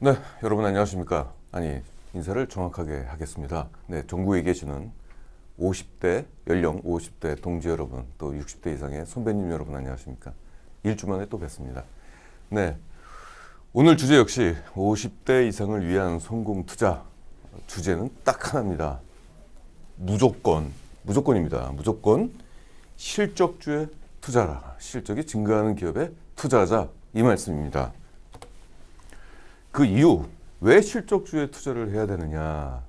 네, 여러분 안녕하십니까? 아니, 인사를 정확하게 하겠습니다. 네, 전국에 계시는 50대 연령 50대 동지 여러분, 또 60대 이상의 선배님 여러분 안녕하십니까? 일주 만에 또 뵙습니다. 네. 오늘 주제 역시 50대 이상을 위한 성공 투자. 주제는 딱 하나입니다. 무조건, 무조건입니다. 무조건 실적주에 투자라. 실적이 증가하는 기업에 투자하자. 이 말씀입니다. 그 이유 왜 실적주에 투자를 해야 되느냐?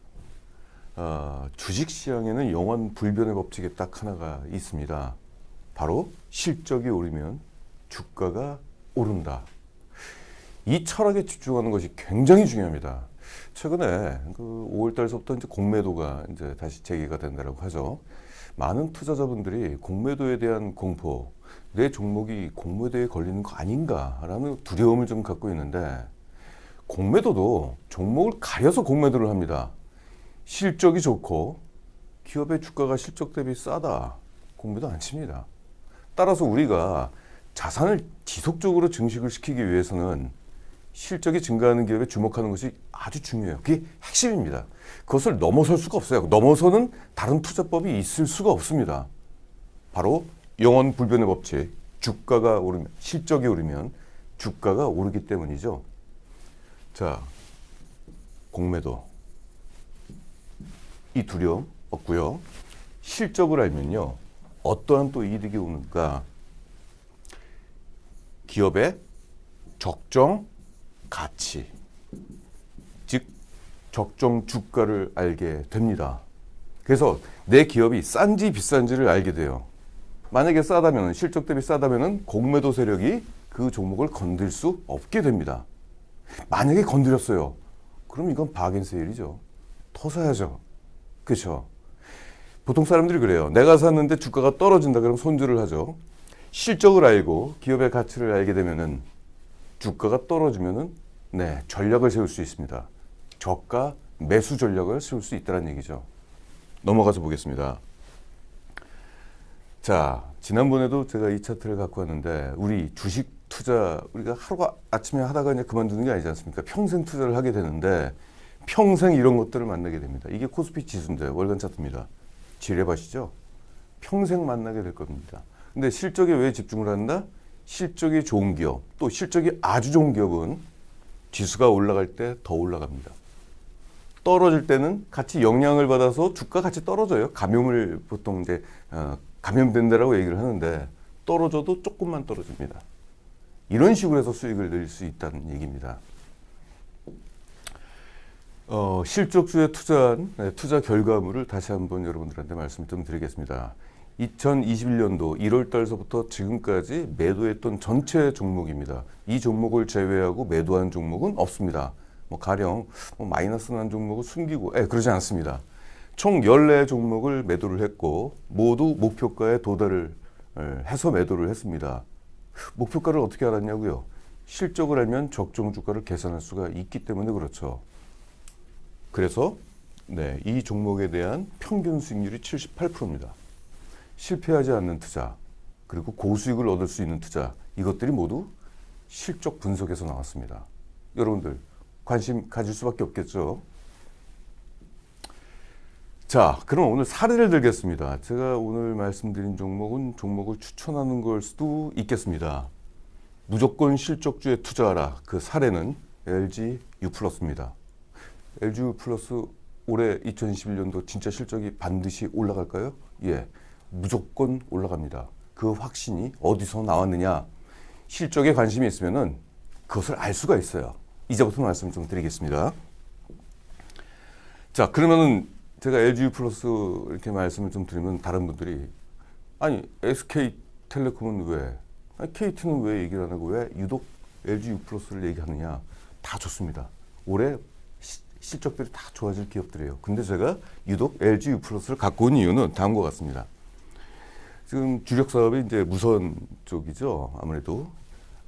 어, 주식 시장에는 영원 불변의 법칙이 딱 하나가 있습니다. 바로 실적이 오르면 주가가 오른다. 이 철학에 집중하는 것이 굉장히 중요합니다. 최근에 그 5월 달서부터 이제 공매도가 이제 다시 재개가 된다고 하죠. 많은 투자자분들이 공매도에 대한 공포, 내 종목이 공매도에 걸리는 거 아닌가라는 두려움을 좀 갖고 있는데 공매도도 종목을 가려서 공매도를 합니다. 실적이 좋고 기업의 주가가 실적 대비 싸다. 공매도 안 칩니다. 따라서 우리가 자산을 지속적으로 증식을 시키기 위해서는 실적이 증가하는 기업에 주목하는 것이 아주 중요해요. 그게 핵심입니다. 그것을 넘어설 수가 없어요. 넘어서는 다른 투자법이 있을 수가 없습니다. 바로 영원 불변의 법칙. 주가가 오르면 실적이 오르면 주가가 오르기 때문이죠. 자, 공매도 이 두려움 없고요. 실적을 알면요. 어떠한 또 이득이 오는가? 기업의 적정 가치, 즉 적정 주가를 알게 됩니다. 그래서 내 기업이 싼지 비싼지를 알게 돼요. 만약에 싸다면 실적 대비 싸다면은 공매도 세력이 그 종목을 건들 수 없게 됩니다. 만약에 건드렸어요. 그럼 이건 바겐세일이죠. 더 사야죠. 그렇죠. 보통 사람들이 그래요. 내가 샀는데 주가가 떨어진다 그러면 손절을 하죠. 실적을 알고 기업의 가치를 알게 되면은 주가가 떨어지면은 네, 전략을 세울 수 있습니다. 저가 매수 전략을 세울 수 있다는 얘기죠. 넘어가서 보겠습니다. 자, 지난번에도 제가 이 차트를 갖고 왔는데 우리 주식 투자 우리가 하루가 아침에 하다가 이제 그만두는 게 아니지 않습니까? 평생 투자를 하게 되는데 평생 이런 것들을 만나게 됩니다. 이게 코스피 지수인데 월간 차트입니다. 지뢰 봐시죠? 평생 만나게 될 겁니다. 근데 실적에 왜 집중을 한다? 실적이 좋은 기업, 또 실적이 아주 좋은 기업은 지수가 올라갈 때 더 올라갑니다. 떨어질 때는 같이 영향을 받아서 주가 같이 떨어져요. 감염을 보통 이제 어, 감염된다라고 얘기를 하는데 떨어져도 조금만 떨어집니다. 이런 식으로 해서 수익을 낼수 있다는 얘기입니다. 어, 실적주에 투자한 네, 투자 결과물을 다시 한번 여러분들한테 말씀 좀 드리겠습니다. 2021년도 1월 달서부터 지금까지 매도했던 전체 종목입니다. 이 종목을 제외하고 매도한 종목은 없습니다. 뭐 가령 뭐 마이너스 난 종목을 숨기고 예, 그러지 않습니다. 총 14 종목을 매도를 했고 모두 목표가에 도달을 예, 해서 매도를 했습니다. 목표가를 어떻게 알았냐고요? 실적을 알면 적정 주가를 계산할 수가 있기 때문에 그렇죠. 그래서 네, 이 종목에 대한 평균 수익률이 78%입니다. 실패하지 않는 투자, 그리고 고수익을 얻을 수 있는 투자, 이것들이 모두 실적 분석에서 나왔습니다. 여러분들 관심 가질 수밖에 없겠죠. 자, 그럼 오늘 사례를 들겠습니다. 제가 오늘 말씀드린 종목은 종목을 추천하는 걸 수도 있겠습니다. 무조건 실적주에 투자하라. 그 사례는 LG U+입니다. LG U+ 올해 2021년도 진짜 실적이 반드시 올라갈까요? 예. 무조건 올라갑니다. 그 확신이 어디서 나왔느냐? 실적에 관심이 있으면은 그것을 알 수가 있어요. 이제부터 말씀 좀 드리겠습니다. 자, 그러면은 제가 LG 플러스 이렇게 말씀을 좀 드리면 다른 분들이 아니 SK 텔레콤은 왜, 아니, KT는 왜 얘기를 안 하고 왜 유독 LG U 플러스를 얘기하느냐? 다 좋습니다. 올해 시, 실적들이 다 좋아질 기업들이에요. 근데 제가 유독 LG U 플러스를 갖고 온 이유는 다음과 같습니다. 지금 주력 사업이 이제 무선 쪽이죠. 아무래도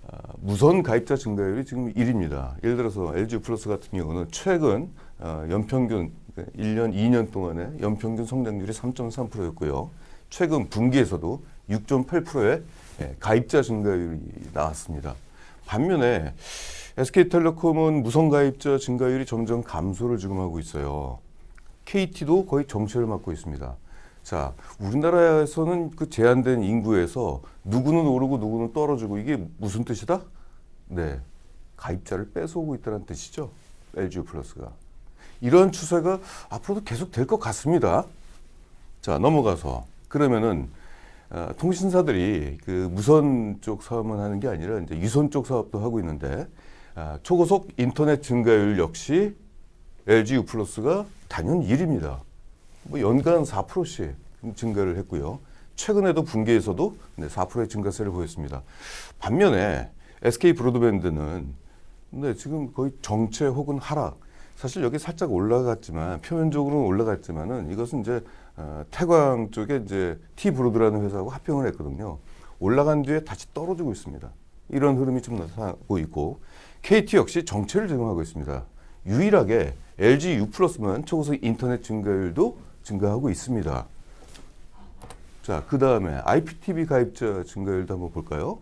아, 무선 가입자 증가율이 지금 1위입니다. 예를 들어서 LG 플러스 같은 경우는 최근 어, 연평균 1년, 2년 동안의 연평균 성장률이 3.3%였고요. 최근 분기에서도 6.8%의 예, 가입자 증가율이 나왔습니다. 반면에 SK텔레콤은 무선 가입자 증가율이 점점 감소를 지금 하고 있어요. KT도 거의 정체를 맡고 있습니다. 자, 우리나라에서는 그 제한된 인구에서 누구는 오르고 누구는 떨어지고 이게 무슨 뜻이다? 네. 가입자를 뺏어오고 있다는 뜻이죠. LG 플러스가. 이런 추세가 앞으로도 계속 될 것 같습니다. 자, 넘어가서 그러면은 어, 통신사들이 그 무선 쪽 사업만 하는 게 아니라 이제 유선 쪽 사업도 하고 있는데 아, 초고속 인터넷 증가율 역시 LG U 플러스가 단연 1위입니다. 뭐 연간 4%씩 증가를 했고요. 최근에도 분기에서도 네, 4%의 증가세를 보였습니다. 반면에 SK 브로드밴드는 네, 지금 거의 정체 혹은 하락. 사실 여기 살짝 올라갔지만 표면적으로는 올라갔지만은 이것은 이제 어, 태광 쪽에 이제 T 브로드라는 회사하고 합병을 했거든요. 올라간 뒤에 다시 떨어지고 있습니다. 이런 흐름이 좀 나타나고 있고 KT 역시 정체를 증명하고 있습니다. 유일하게 LG U 플러스만 초고속 인터넷 증가율도 증가하고 있습니다. 자, 그 다음에 IPTV 가입자 증가율도 한번 볼까요?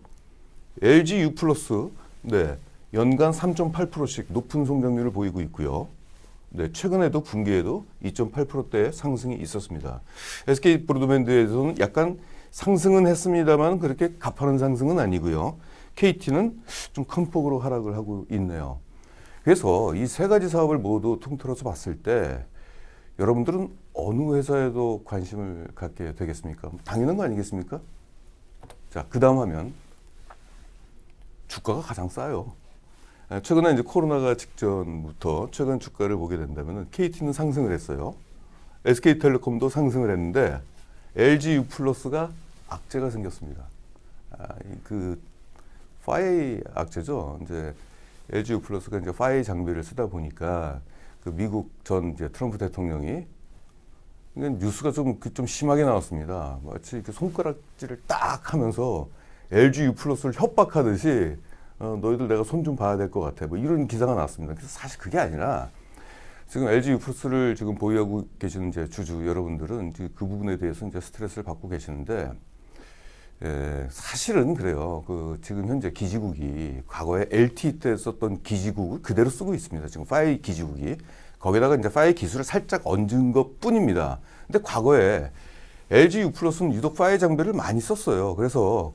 LG U 플러스, 네, 연간 3.8%씩 높은 성장률을 보이고 있고요. 네, 최근에도 분기에도 2.8%대의 상승이 있었습니다. SK 브로드밴드에서는 약간 상승은 했습니다만 그렇게 가파른 상승은 아니고요. KT는 좀 큰 폭으로 하락을 하고 있네요. 그래서 이 세 가지 사업을 모두 통틀어서 봤을 때 여러분들은 어느 회사에도 관심을 갖게 되겠습니까? 당연한 거 아니겠습니까? 자, 그 다음 하면 주가가 가장 싸요. 아, 최근에 이제 코로나가 직전부터 최근 주가를 보게 된다면 KT는 상승을 했어요. SK텔레콤도 상승을 했는데 LG U 플러스가 악재가 생겼습니다. 아, 이그 파이 악재죠. 이제 LG U 플러스가 이제 파이 장비를 쓰다 보니까 그 미국 전 이제 트럼프 대통령이 뉴스가 좀, 그좀 심하게 나왔습니다. 마치 이렇게 손가락질을 딱 하면서 LG U 플러스를 협박하듯이 어, 너희들 내가 손 좀 봐야 될 것 같아. 뭐 이런 기사가 나왔습니다. 그래서 사실 그게 아니라 지금 LG U 플러스를 지금 보유하고 계시는 이제 주주 여러분들은 이제 그 부분에 대해서 이제 스트레스를 받고 계시는데 예, 사실은 그래요. 그 지금 현재 기지국이 과거에 LTE 때 썼던 기지국을 그대로 쓰고 있습니다. 지금 파이 기지국이 거기다가 이제 파이 기술을 살짝 얹은 것 뿐입니다. 근데 과거에 LG U 플러스는 유독 파이 장비를 많이 썼어요. 그래서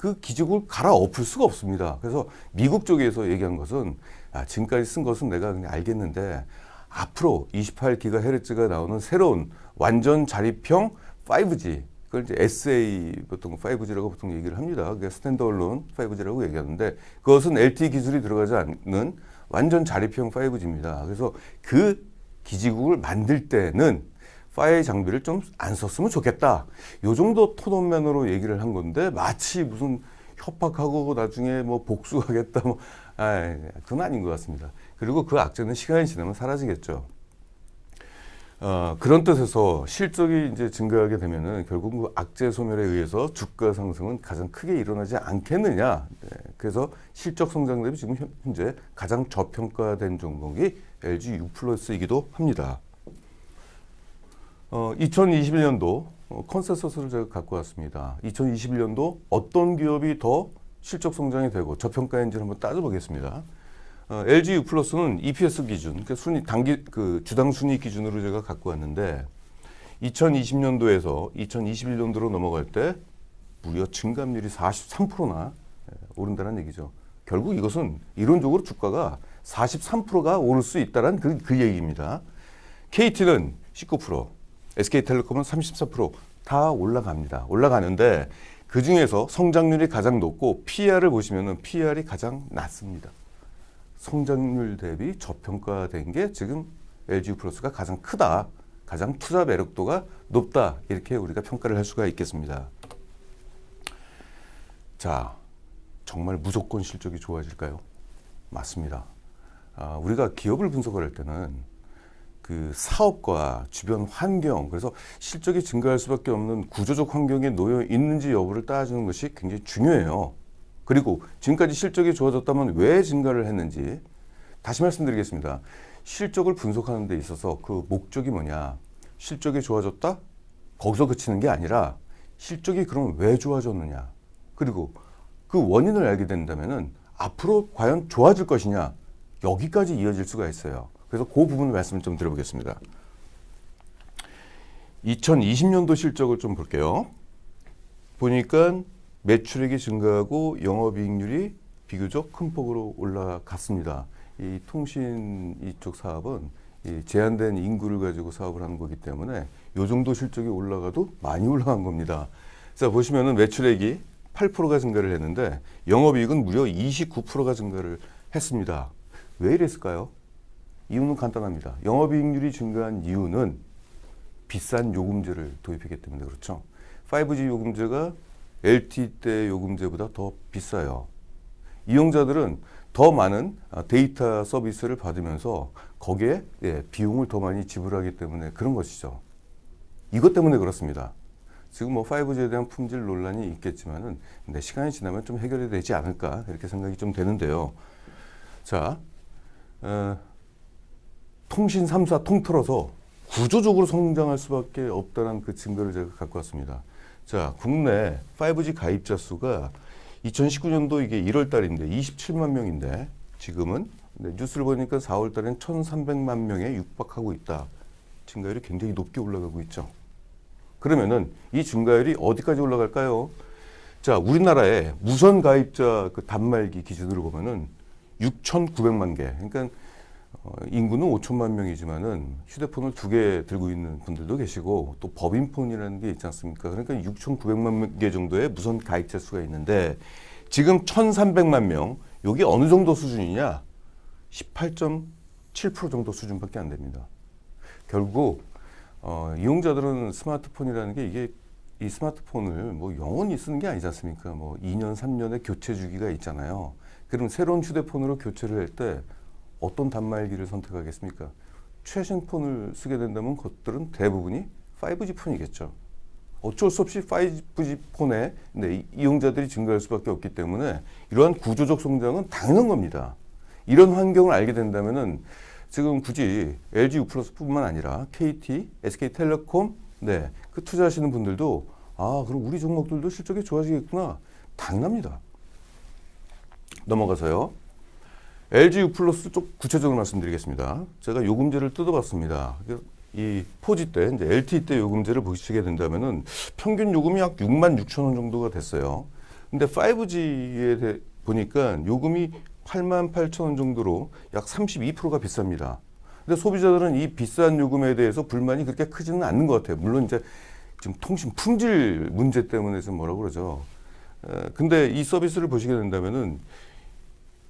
그 기지국을 갈아 엎을 수가 없습니다. 그래서 미국 쪽에서 얘기한 것은 아, 지금까지 쓴 것은 내가 그냥 알겠는데 앞으로 28GHz가 나오는 새로운 완전 자립형 5G 그걸 이제 SA 보통 5G라고 보통 얘기를 합니다. 그게 스탠드얼론 5G라고 얘기하는데 그것은 LTE 기술이 들어가지 않는 완전 자립형 5G입니다. 그래서 그 기지국을 만들 때는 5G 장비를 좀 안 썼으면 좋겠다. 요 정도 톤업면으로 얘기를 한 건데 마치 무슨 협박하고 나중에 뭐 복수하겠다 뭐 아, 그건 아닌 것 같습니다. 그리고 그 악재는 시간이 지나면 사라지겠죠. 어, 그런 뜻에서 실적이 이제 증가하게 되면은 결국 그 악재 소멸에 의해서 주가 상승은 가장 크게 일어나지 않겠느냐. 네, 그래서 실적 성장 대비 지금 현- 현재 가장 저평가된 종목이 LG U 플러스이기도 합니다. 어, 2021년도 어, 컨센서스를 제가 갖고 왔습니다. 2021년도 어떤 기업이 더 실적 성장이 되고 저평가인지를 한번 따져보겠습니다. 어, LG U 플러스는 EPS 기준, 그러니까 순위 단기 그 주당 순위 기준으로 제가 갖고 왔는데 2020년도에서 2021년도로 넘어갈 때 무려 증감률이 43%나 예, 오른다는 얘기죠. 결국 이것은 이론적으로 주가가 43%가 오를 수 있다는 그, 그 얘기입니다. KT는 19%, SK텔레콤은 34%다 올라갑니다. 올라가는데 그 중에서 성장률이 가장 높고 PR을 보시면은 PR이 가장 낮습니다. 성장률 대비 저평가된 게 지금 LG 플러스가 가장 크다. 가장 투자 매력도가 높다. 이렇게 우리가 평가를 할 수가 있겠습니다. 자, 정말 무조건 실적이 좋아질까요? 맞습니다. 아, 우리가 기업을 분석을 할 때는 그 사업과 주변 환경, 그래서 실적이 증가할 수밖에 없는 구조적 환경에 놓여 있는지 여부를 따지는 것이 굉장히 중요해요. 그리고 지금까지 실적이 좋아졌다면 왜 증가를 했는지 다시 말씀드리겠습니다. 실적을 분석하는 데 있어서 그 목적이 뭐냐? 실적이 좋아졌다? 거기서 그치는 게 아니라 실적이 그럼 왜 좋아졌느냐? 그리고 그 원인을 알게 된다면은 앞으로 과연 좋아질 것이냐 여기까지 이어질 수가 있어요. 그래서 그 부분 말씀을 좀 드려보겠습니다. 2020년도 실적을 좀 볼게요. 보니까 매출액이 증가하고 영업이익률이 비교적 큰 폭으로 올라갔습니다. 이 통신 이쪽 사업은 이 제한된 인구를 가지고 사업을 하는 거기 때문에 요 정도 실적이 올라가도 많이 올라간 겁니다. 자 보시면은 매출액이 8%가 증가를 했는데 영업이익은 무려 29%가 증가를 했습니다. 왜 이랬을까요? 이유는 간단합니다. 영업이익률이 증가한 이유는 비싼 요금제를 도입했기 때문에 그렇죠. 5G 요금제가 LTE 때 요금제보다 더 비싸요. 이용자들은 더 많은 아, 데이터 서비스를 받으면서 거기에 예, 비용을 더 많이 지불하기 때문에 그런 것이죠. 이것 때문에 그렇습니다. 지금 뭐 5G에 대한 품질 논란이 있겠지만은 근데 시간이 지나면 좀 해결이 되지 않을까 이렇게 생각이 좀 되는데요. 자, 어, 통신 3사 통틀어서 구조적으로 성장할 수밖에 없다는 그 증거를 제가 갖고 왔습니다. 자, 국내 5G 가입자 수가 2019년도 이게 1월 달인데 27만 명인데 지금은 네, 뉴스를 보니까 4월 달엔 1,300만 명에 육박하고 있다. 증가율이 굉장히 높게 올라가고 있죠. 그러면은 이 증가율이 어디까지 올라갈까요? 자, 우리나라의 무선 가입자 그 단말기 기준으로 보면은 6,900만 개. 그러니까 어, 인구는 5천만 명이지만은 휴대폰을 두 개 들고 있는 분들도 계시고 또 법인폰이라는 게 있지 않습니까? 그러니까 6,900만 개 정도의 무선 가입자 수가 있는데 지금 1,300만 명. 여기 어느 정도 수준이냐? 18.7% 정도 수준밖에 안 됩니다. 결국 어, 이용자들은 스마트폰이라는 게 이게 이 스마트폰을 뭐 영원히 쓰는 게 아니지 않습니까? 뭐 2년, 3년의 교체 주기가 있잖아요. 그럼 새로운 휴대폰으로 교체를 할때 어떤 단말기를 선택하겠습니까? 최신 폰을 쓰게 된다면 그것들은 대부분이 5G 폰이겠죠. 어쩔 수 없이 5G 폰에 네, 이용자들이 증가할 수밖에 없기 때문에 이러한 구조적 성장은 당연한 겁니다. 이런 환경을 알게 된다면은 지금 굳이 LG U+뿐만 아니라 KT, SK텔레콤 네, 그 투자하시는 분들도 아, 그럼 우리 종목들도 실적이 좋아지겠구나. 당연합니다. 넘어가서요. LG U 플러스 쪽 구체적으로 말씀드리겠습니다. 제가 요금제를 뜯어봤습니다. 이 포지 때, 이제 LTE 때 요금제를 보시게 된다면은 평균 요금이 약 6만 6천 원 정도가 됐어요. 근데 5G에 대, 보니까 요금이 8만 8천 원 정도로 약 32%가 비쌉니다. 근데 소비자들은 이 비싼 요금에 대해서 불만이 그렇게 크지는 않는 것 같아요. 물론 이제 지금 통신 품질 문제 때문에 좀 뭐라고 그러죠. 에, 근데 이 서비스를 보시게 된다면은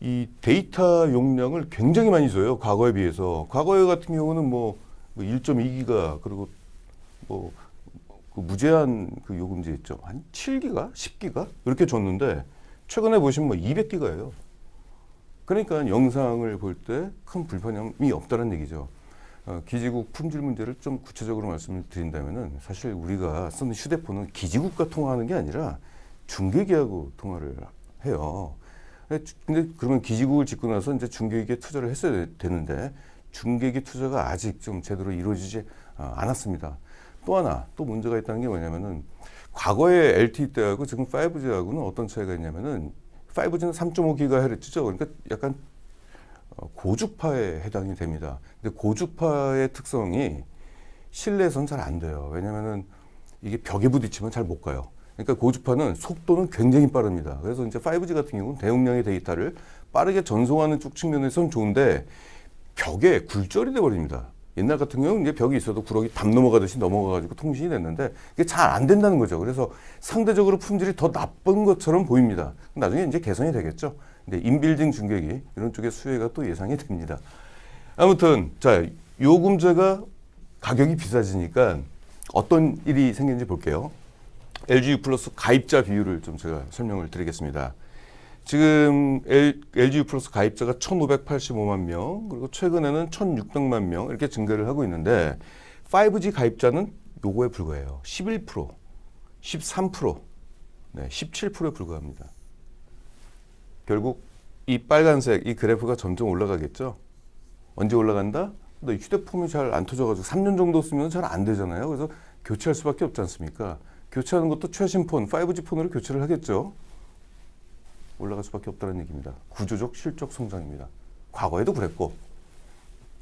이 데이터 용량을 굉장히 많이 줘요. 과거에 비해서. 과거에 같은 경우는 뭐 1.2기가 그리고 뭐 그 무제한 그 요금제 있죠. 한 7기가, 10기가 이렇게 줬는데 최근에 보시면 뭐 200기가예요. 그러니까 영상을 볼 때 큰 불편함이 없다는 얘기죠. 어, 기지국 품질 문제를 좀 구체적으로 말씀을 드린다면은 사실 우리가 쓰는 휴대폰은 기지국과 통화하는 게 아니라 중계기하고 통화를 해요. 근데 그러면 기지국을 짓고 나서 이제 중계기에 투자를 했어야 되는데 중계기 투자가 아직 좀 제대로 이루어지지 어, 않았습니다. 또 하나 또 문제가 있다는 게 뭐냐면은 과거의 LTE 때하고 지금 5G하고는 어떤 차이가 있냐면은 5G는 3.5GHz죠. 그러니까 약간 어, 고주파에 해당이 됩니다. 근데 고주파의 특성이 실내에서는 잘 안 돼요. 왜냐면은 이게 벽에 부딪히면 잘 못 가요. 그러니까 고주파는 속도는 굉장히 빠릅니다. 그래서 이제 5G 같은 경우는 대용량의 데이터를 빠르게 전송하는 쪽 측면에서는 좋은데 벽에 굴절이 돼 버립니다. 옛날 같은 경우는 이제 벽이 있어도 구럭이 담 넘어가듯이 넘어가가지고 통신이 됐는데 이게 잘 안 된다는 거죠. 그래서 상대적으로 품질이 더 나쁜 것처럼 보입니다. 나중에 이제 개선이 되겠죠. 근데 인빌딩 중계기 이런 쪽의 수혜가 또 예상이 됩니다. 아무튼 자 요금제가 가격이 비싸지니까 어떤 일이 생기는지 볼게요. LG 플러스 가입자 비율을 좀 제가 설명을 드리겠습니다. 지금 LG 플러스 가입자가 1,585만 명, 그리고 최근에는 1,600만 명 이렇게 증가를 하고 있는데 5G 가입자는 요거에 불과해요. 11%, 13%, 네, 17%에 불과합니다. 결국 이 빨간색 이 그래프가 점점 올라가겠죠. 언제 올라간다? 너 휴대폰이 잘 안 터져가지고 3년 정도 쓰면 잘 안 되잖아요. 그래서 교체할 수밖에 없지 않습니까? 교체하는 것도 최신 폰, 5G 폰으로 교체를 하겠죠. 올라갈 수밖에 없다는 얘기입니다. 구조적 실적 성장입니다. 과거에도 그랬고,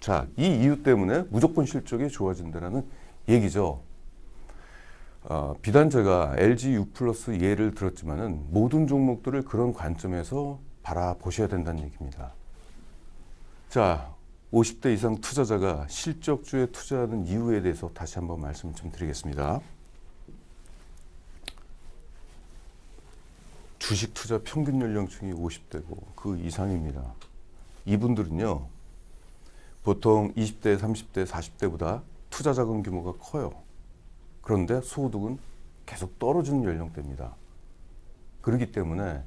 자, 이 이유 때문에 무조건 실적이 좋아진다는 얘기죠. 어, 비단 제가 LG U 플러스 예를 들었지만은 모든 종목들을 그런 관점에서 바라보셔야 된다는 얘기입니다. 자, 50대 이상 투자자가 실적주에 투자하는 이유에 대해서 다시 한번 말씀 좀 드리겠습니다. 주식 투자 평균 연령층이 50대고 그 이상입니다. 이분들은요, 보통 20대, 30대, 40대보다 투자 자금 규모가 커요. 그런데 소득은 계속 떨어지는 연령대입니다. 그렇기 때문에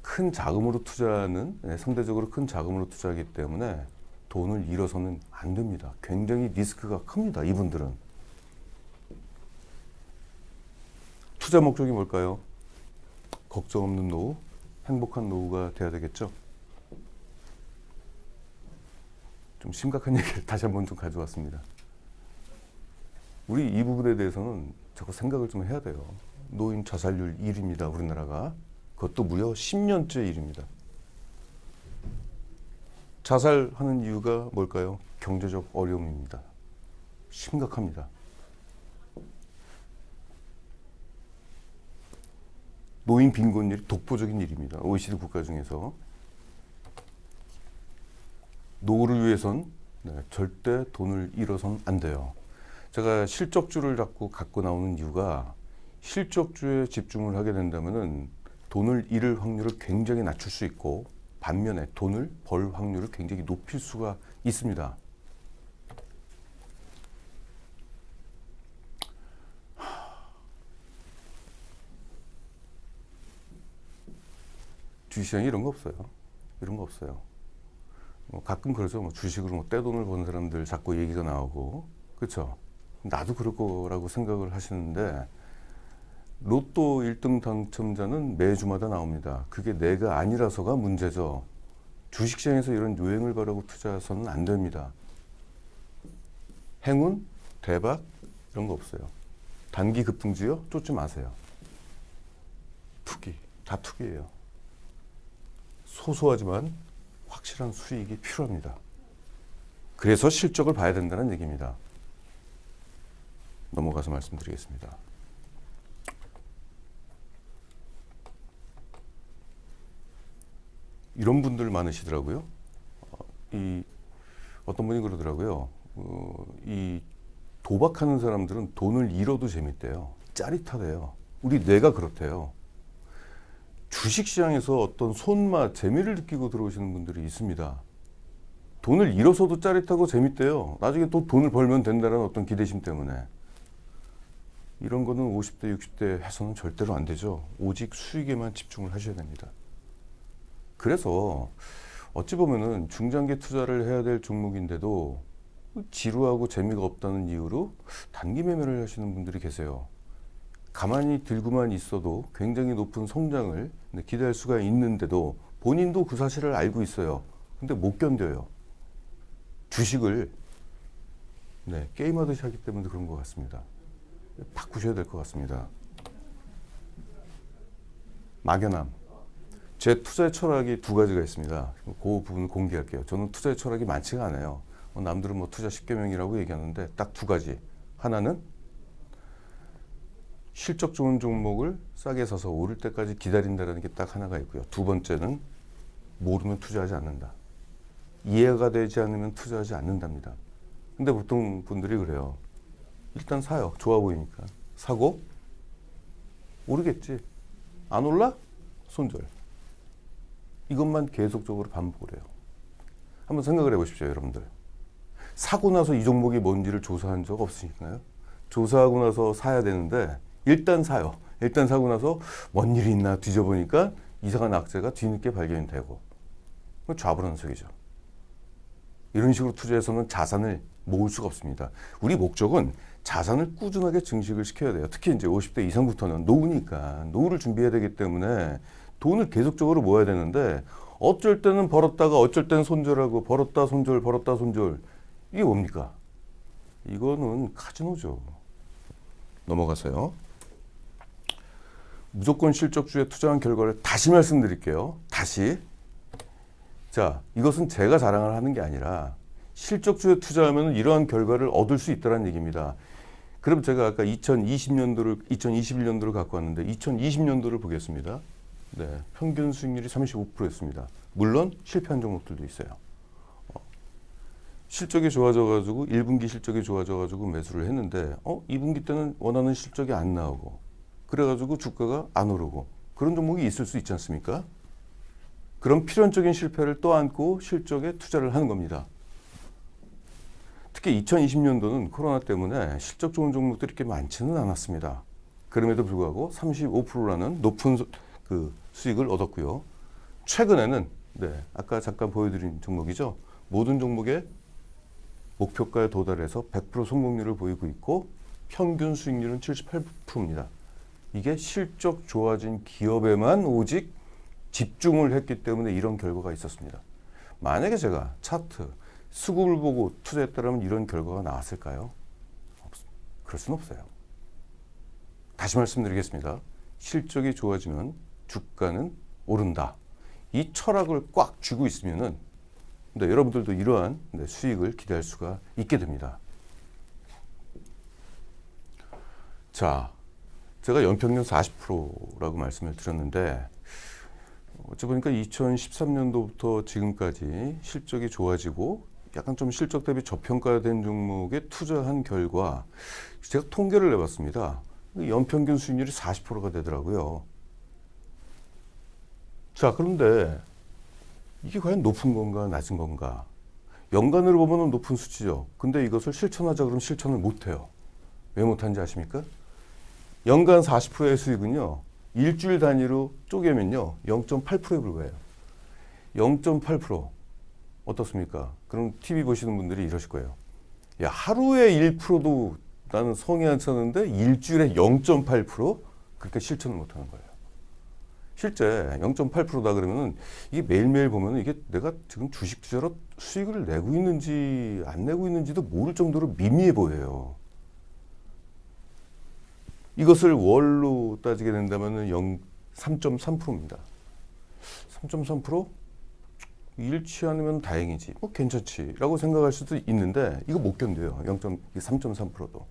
큰 자금으로 투자하는 네, 상대적으로 큰 자금으로 투자하기 때문에 돈을 잃어서는 안 됩니다. 굉장히 리스크가 큽니다. 이분들은 투자 목적이 뭘까요? 걱정 없는 노후, 행복한 노후가 돼야 되겠죠. 좀 심각한 얘기를 다시 한번 좀 가져왔습니다. 우리 이 부분에 대해서는 자꾸 생각을 좀 해야 돼요. 노인 자살률 1위입니다. 우리나라가. 그것도 무려 10년째 1위입니다. 자살하는 이유가 뭘까요? 경제적 어려움입니다. 심각합니다. 노인 빈곤율이 독보적인 일입니다. OECD 국가 중에서. 노후를 위해선 네, 절대 돈을 잃어선 안 돼요. 제가 실적주를 자꾸 갖고 나오는 이유가 실적주에 집중을 하게 된다면은 돈을 잃을 확률을 굉장히 낮출 수 있고 반면에 돈을 벌 확률을 굉장히 높일 수가 있습니다. 주시장에 이런 거 없어요. 이런 거 없어요. 뭐 가끔 그러죠. 뭐 주식으로 뭐 떼돈을 버는 사람들 자꾸 얘기가 나오고 그렇죠. 나도 그럴 거라고 생각을 하시는데 로또 1등 당첨자는 매주마다 나옵니다. 그게 내가 아니라서가 문제죠. 주식시장에서 이런 요행을 바라고 투자해서는 안 됩니다. 행운, 대박 이런 거 없어요. 단기 급등주요 쫓지 마세요. 투기, 다 투기예요. 소소하지만 확실한 수익이 필요합니다. 그래서 실적을 봐야 된다는 얘기입니다. 넘어가서 말씀드리겠습니다. 이런 분들 많으시더라고요. 어, 이 어떤 분이 그러더라고요. 어, 이 도박하는 사람들은 돈을 잃어도 재밌대요. 짜릿하대요. 우리 뇌가 그렇대요. 주식시장에서 어떤 손맛, 재미를 느끼고 들어오시는 분들이 있습니다. 돈을 잃어서도 짜릿하고 재밌대요. 나중에 또 돈을 벌면 된다는 어떤 기대심 때문에. 이런 거는 50대, 60대 해서는 절대로 안 되죠. 오직 수익에만 집중을 하셔야 됩니다. 그래서 어찌 보면은 중장기 투자를 해야 될 종목인데도 지루하고 재미가 없다는 이유로 단기 매매를 하시는 분들이 계세요. 가만히 들고만 있어도 굉장히 높은 성장을 기대할 수가 있는데도 본인도 그 사실을 알고 있어요. 근데 못 견뎌요. 주식을 네, 게임하듯이 하기 때문에 그런 것 같습니다. 바꾸셔야 될 것 같습니다. 막연함. 제 투자의 철학이 두 가지가 있습니다. 그 부분 공개할게요. 저는 투자의 철학이 많지가 않아요. 뭐 남들은 뭐 투자 10개명이라고 얘기하는데 딱 두 가지. 하나는 실적 좋은 종목을 싸게 사서 오를 때까지 기다린다는 게 딱 하나가 있고요. 두 번째는 모르면 투자하지 않는다. 이해가 되지 않으면 투자하지 않는답니다. 근데 보통 분들이 그래요. 일단 사요. 좋아 보이니까. 사고 오르겠지. 안 올라? 손절. 이것만 계속적으로 반복을 해요. 한번 생각을 해보십시오, 여러분들. 사고 나서 이 종목이 뭔지를 조사한 적 없으니까요. 조사하고 나서 사야 되는데 일단 사요. 일단 사고 나서 뭔 일이 있나 뒤져보니까 이상한 악재가 뒤늦게 발견이 되고 좌불안석이죠. 이런 식으로 투자해서는 자산을 모을 수가 없습니다. 우리 목적은 자산을 꾸준하게 증식을 시켜야 돼요. 특히 이제 50대 이상부터는 노후니까 노후를 준비해야 되기 때문에 돈을 계속적으로 모아야 되는데 어쩔 때는 벌었다가 어쩔 때는 손절하고 벌었다 손절 벌었다 손절 이게 뭡니까? 이거는 카지노죠. 넘어가서요. 무조건 실적주에 투자한 결과를 다시 말씀드릴게요. 다시. 자, 이것은 제가 자랑을 하는 게 아니라 실적주에 투자하면 이러한 결과를 얻을 수 있다는 얘기입니다. 그럼 제가 아까 2020년도를 2021년도를 갖고 왔는데 2020년도를 보겠습니다. 네, 평균 수익률이 35%였습니다. 물론 실패한 종목들도 있어요. 어, 실적이 좋아져가지고 1분기 실적이 좋아져가지고 매수를 했는데 어 2분기 때는 원하는 실적이 안 나오고 그래가지고 주가가 안 오르고 그런 종목이 있을 수 있지 않습니까? 그런 필연적인 실패를 떠안고 실적에 투자를 하는 겁니다. 특히 2020년도는 코로나 때문에 실적 좋은 종목들이 그렇게 많지는 않았습니다. 그럼에도 불구하고 35%라는 높은 수, 그 수익을 얻었고요. 최근에는 네, 아까 잠깐 보여드린 종목이죠. 모든 종목의 목표가에 도달해서 100% 성공률을 보이고 있고 평균 수익률은 78%입니다. 이게 실적 좋아진 기업에만 오직 집중을 했기 때문에 이런 결과가 있었습니다. 만약에 제가 차트 수급을 보고 투자했다면 이런 결과가 나왔을까요? 없, 그럴 수는 없어요. 다시 말씀드리겠습니다. 실적이 좋아지면 주가는 오른다. 이 철학을 꽉 쥐고 있으면은 네, 여러분들도 이러한 네, 수익을 기대할 수가 있게 됩니다. 자, 제가 연평균 40%라고 말씀을 드렸는데 어찌 보니까 2013년도부터 지금까지 실적이 좋아지고 약간 좀 실적 대비 저평가된 종목에 투자한 결과 제가 통계를 내봤습니다. 연평균 수익률이 40%가 되더라고요. 자, 그런데 이게 과연 높은 건가 낮은 건가? 연간으로 보면 높은 수치죠. 근데 이것을 실천하자 그러면 실천을 못해요. 왜 못하는지 아십니까? 연간 40%의 수익은요, 일주일 단위로 쪼개면요, 0.8%에 불과해요. 0.8% 어떻습니까? 그럼 TV 보시는 분들이 이러실 거예요. 야, 하루에 1%도 나는 성에 안 차는데 일주일에 0.8% 그렇게 실천을 못 하는 거예요. 실제 0.8%다 그러면은 이게 매일매일 보면은 이게 내가 지금 주식 투자로 수익을 내고 있는지 안 내고 있는지도 모를 정도로 미미해 보여요. 이것을 월로 따지게 된다면은 0 3.3%입니다. 3.3% 잃지 않으면 다행이지. 뭐 괜찮지 라고 생각할 수도 있는데 이거 못 견뎌요. 0.3.3%도.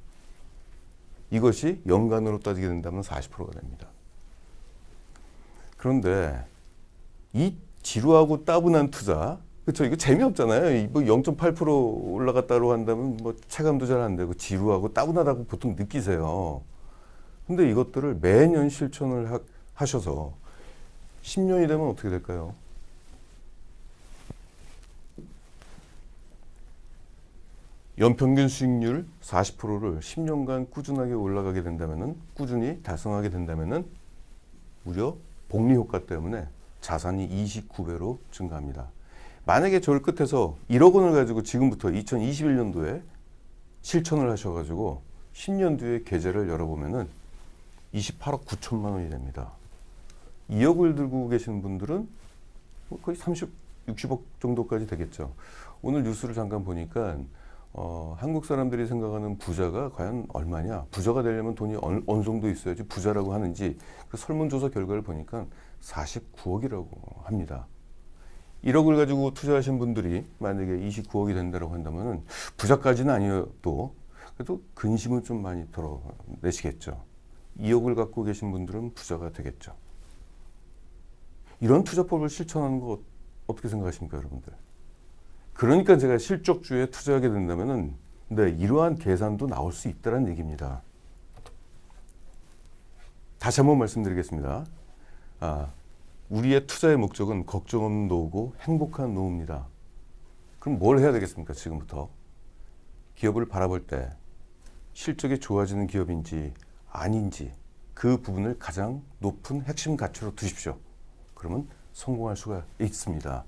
이것이 연간으로 따지게 된다면 40%가 됩니다. 그런데 이 지루하고 따분한 투자, 그렇죠? 이거 재미없잖아요. 뭐 0.8% 올라갔다고 한다면 뭐 체감도 잘 안 되고 지루하고 따분하다고 보통 느끼세요. 근데 이것들을 매년 실천을 하, 하셔서 10년이 되면 어떻게 될까요? 연평균 수익률 40%를 10년간 꾸준하게 올라가게 된다면은 꾸준히 달성하게 된다면은 무려 복리 효과 때문에 자산이 29배로 증가합니다. 만약에 저를 끝에서 1억 원을 가지고 지금부터 2021년도에 실천을 하셔가지고 10년 뒤에 계좌를 열어보면은 28억 9천만 원이 됩니다. 2억을 들고 계신 분들은 뭐 거의 30, 60억 정도까지 되겠죠. 오늘 뉴스를 잠깐 보니까 어, 한국 사람들이 생각하는 부자가 과연 얼마냐? 부자가 되려면 돈이 어느, 어느 정도 있어야지 부자라고 하는지 그 설문조사 결과를 보니까 49억이라고 합니다. 1억을 가지고 투자하신 분들이 만약에 29억이 된다고 한다면은 부자까지는 아니어도 그래도 근심은 좀 많이 덜어내시겠죠. 2억을 갖고 계신 분들은 부자가 되겠죠. 이런 투자법을 실천하는 거 어떻게 생각하십니까, 여러분들? 그러니까 제가 실적주에 투자하게 된다면은 네, 이러한 계산도 나올 수 있다는 얘기입니다. 다시 한번 말씀드리겠습니다. 아, 우리의 투자의 목적은 걱정 없는 노후고 행복한 노후입니다. 그럼 뭘 해야 되겠습니까? 지금부터 기업을 바라볼 때 실적이 좋아지는 기업인지 아닌지 그 부분을 가장 높은 핵심 가치로 두십시오. 그러면 성공할 수가 있습니다.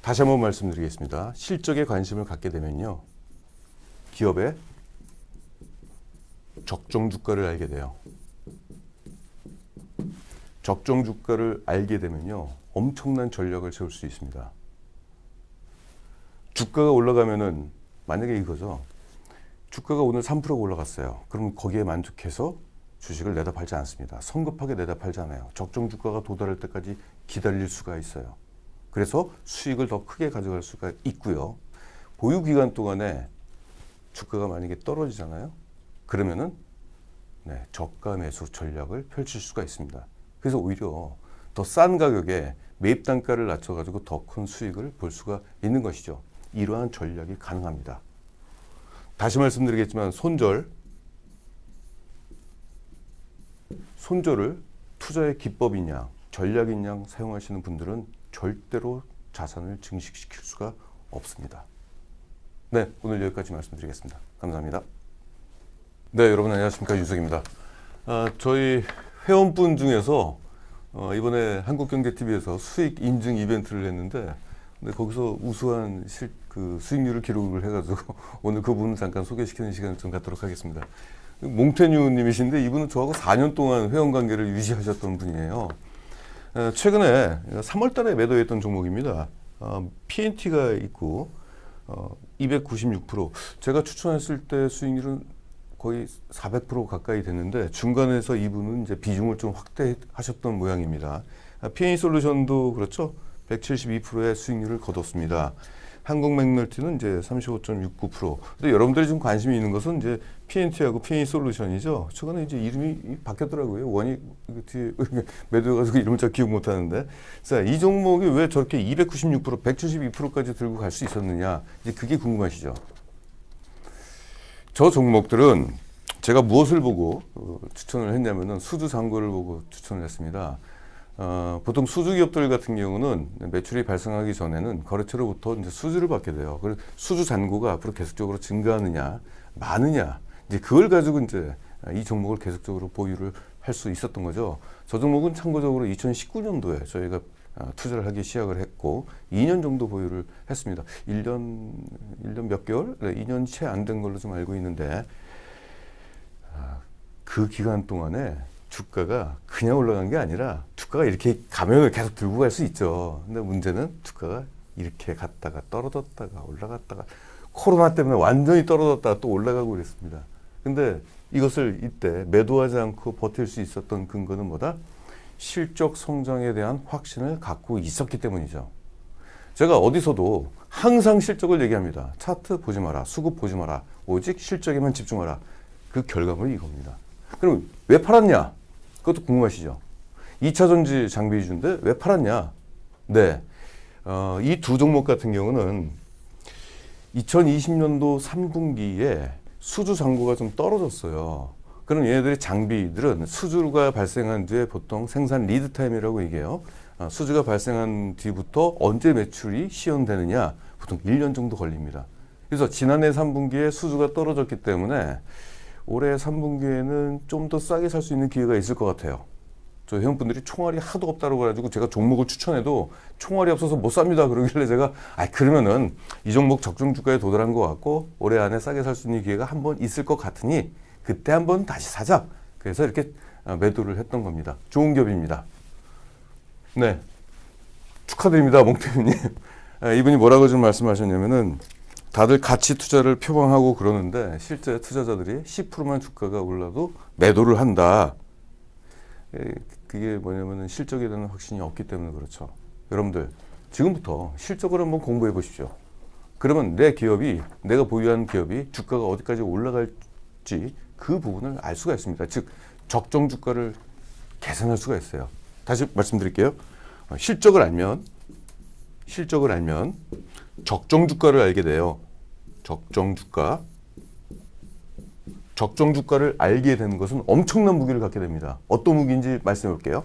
다시 한번 말씀드리겠습니다. 실적에 관심을 갖게 되면요. 기업의 적정 주가를 알게 돼요. 적정 주가를 알게 되면요. 엄청난 전략을 세울 수 있습니다. 주가가 올라가면은 만약에 이거죠. 주가가 오늘 3% 올라갔어요. 그럼 거기에 만족해서 주식을 내다 팔지 않습니다. 성급하게 내다 팔지 않아요. 적정 주가가 도달할 때까지 기다릴 수가 있어요. 그래서 수익을 더 크게 가져갈 수가 있고요. 보유 기간 동안에 주가가 만약에 떨어지잖아요. 그러면은 네, 저가 매수 전략을 펼칠 수가 있습니다. 그래서 오히려 더 싼 가격에 매입 단가를 낮춰 가지고 더 큰 수익을 볼 수가 있는 것이죠. 이러한 전략이 가능합니다. 다시 말씀드리겠지만 손절, 손절을 투자의 기법인 양, 전략인 양 사용하시는 분들은 절대로 자산을 증식시킬 수가 없습니다. 네, 오늘 여기까지 말씀드리겠습니다. 감사합니다. 네, 여러분 안녕하십니까 유석입니다. 아, 저희 회원분 중에서 어, 이번에 한국경제TV에서 수익 인증 이벤트를 했는데 근데 거기서 우수한 실, 그 수익률을 기록을 해가지고 오늘 그분을 잠깐 소개시키는 시간을 좀 갖도록 하겠습니다. 몽테뉴 님이신데 이분은 저하고 4년 동안 회원 관계를 유지하셨던 분이에요. 에, 최근에 3월 달에 매도했던 종목입니다. 어, PNT가 있고 어, 296% 제가 추천했을 때 수익률은 거의 400% 가까이 됐는데 중간에서 이분은 이제 비중을 좀 확대하셨던 모양입니다. PA 솔루션도 그렇죠. 172%의 수익률을 거뒀습니다. 한국 맥널티는 이제 35.69%. 근데 여러분들이 좀 관심이 있는 것은 이제 PNT하고 PA 솔루션이죠. 최근에 이제 이름이 바뀌었더라고요. 원이 뒤에 매도해가지고 이름을 잘 기억 못하는데. 자, 이 종목이 왜 저렇게 296%, 172%까지 들고 갈 수 있었느냐. 이제 그게 궁금하시죠. 저 종목들은 제가 무엇을 보고 어, 추천을 했냐면은 수주 잔고를 보고 추천을 했습니다. 어, 보통 수주 기업들 같은 경우는 매출이 발생하기 전에는 거래처로부터 이제 수주를 받게 돼요. 그래서 수주 잔고가 앞으로 계속적으로 증가하느냐, 많으냐, 이제 그걸 가지고 이제 이 종목을 계속적으로 보유를 할 수 있었던 거죠. 저 종목은 참고적으로 2019년도에 저희가 어, 투자를 하기 시작을 했고 2년 정도 보유를 했습니다. 1년 1년 몇 개월? 네, 2년 채 안 된 걸로 좀 알고 있는데 아, 그 기간 동안에 주가가 그냥 올라간 게 아니라 주가가 이렇게 가면을 계속 들고 갈 수 있죠. 근데 문제는 주가가 이렇게 갔다가 떨어졌다가 올라갔다가 코로나 때문에 완전히 떨어졌다가 또 올라가고 그랬습니다. 근데 이것을 이때 매도하지 않고 버틸 수 있었던 근거는 뭐다? 실적 성장에 대한 확신을 갖고 있었기 때문이죠. 제가 어디서도 항상 실적을 얘기합니다. 차트 보지 마라. 수급 보지 마라. 오직 실적에만 집중하라. 그 결과물이 이겁니다. 그럼 왜 팔았냐? 그것도 궁금하시죠? 2차 전지 장비 위주인데 왜 팔았냐? 네. 어, 이 두 종목 같은 경우는 2020년도 3분기에 수주 잔고가 좀 떨어졌어요. 그럼 얘네들의 장비들은 수주가 발생한 뒤에 보통 생산 리드 타임이라고 얘기해요. 아, 수주가 발생한 뒤부터 언제 매출이 시연되느냐 보통 1년 정도 걸립니다. 그래서 지난해 3분기에 수주가 떨어졌기 때문에 올해 3분기에는 좀 더 싸게 살 수 있는 기회가 있을 것 같아요. 저 회원분들이 총알이 하도 없다고 그래가지고 제가 종목을 추천해도 총알이 없어서 못 삽니다. 그러길래 제가 아 그러면은 이 종목 적정 주가에 도달한 것 같고 올해 안에 싸게 살 수 있는 기회가 한 번 있을 것 같으니 그때 한 번 다시 사자. 그래서 이렇게 아, 매도를 했던 겁니다. 좋은 기업입니다. 네. 축하드립니다. 몽태님. 아, 이분이 뭐라고 좀 말씀하셨냐면은 다들 가치 투자를 표방하고 그러는데 실제 투자자들이 10%만 주가가 올라도 매도를 한다. 그게 뭐냐면은 실적에 대한 확신이 없기 때문에 그렇죠. 여러분들 지금부터 실적을 한번 공부해 보십시오. 그러면 내 기업이 내가 보유한 기업이 주가가 어디까지 올라갈지 그 부분을 알 수가 있습니다. 즉 적정 주가를 계산할 수가 있어요. 다시 말씀드릴게요. 어, 실적을 알면 실적을 알면 적정 주가를 알게 돼요. 적정 주가. 적정 주가를 알게 되는 것은 엄청난 무기를 갖게 됩니다. 어떤 무기인지 말씀해 볼게요.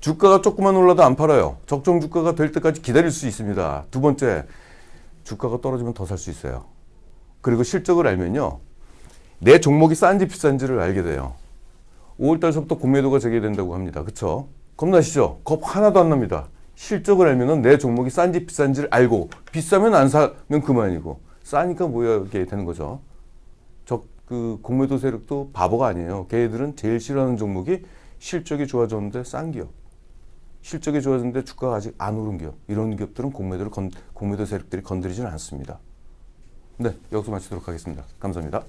주가가 조금만 올라도 안 팔아요. 적정 주가가 될 때까지 기다릴 수 있습니다. 두 번째, 주가가 떨어지면 더 살 수 있어요. 그리고 실적을 알면요. 내 종목이 싼지 비싼지를 알게 돼요. 5월 달서부터 공매도가 재개된다고 합니다. 그쵸? 겁나시죠? 겁 하나도 안 납니다. 실적을 알면은 내 종목이 싼지 비싼지를 알고 비싸면 안 사면 그만이고 싸니까 모여게 되는 거죠. 저그 공매도 세력도 바보가 아니에요. 걔들은 제일 싫어하는 종목이 실적이 좋아졌는데 싼 기업. 실적이 좋아졌는데 주가가 아직 안 오른 기업. 이런 기업들은 공매도를 건, 공매도 세력들이 건드리지는 않습니다. 네, 여기서 마치도록 하겠습니다. 감사합니다.